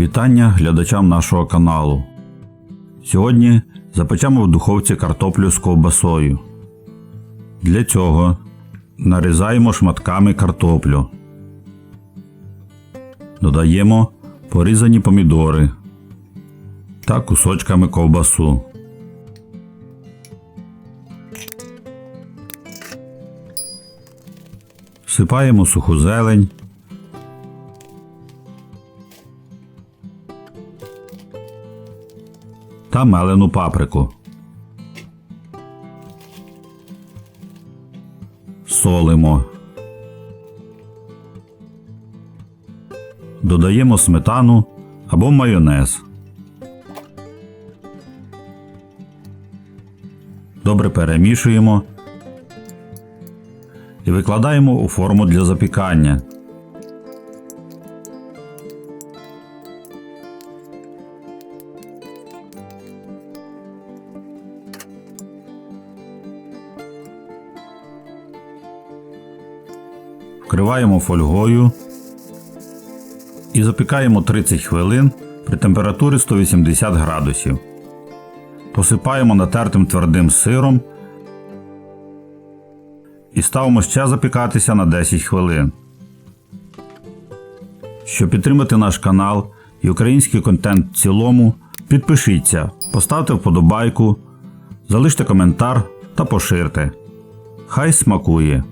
Вітання глядачам нашого каналу. Сьогодні запечемо в духовці картоплю з ковбасою. Для цього нарізаємо шматками картоплю. Додаємо порізані помідори та кусочками ковбасу. Всипаємо суху зелень. Та мелену паприку. Солимо. Додаємо сметану або майонез. Добре перемішуємо і викладаємо у форму для запікання. Вкриваємо фольгою і запікаємо 30 хвилин при температурі 180 градусів. Посипаємо натертим твердим сиром і ставимо ще запікатися на 10 хвилин. Щоб підтримати наш канал і український контент в цілому, підпишіться, поставте вподобайку, залиште коментар та поширте. Хай смакує!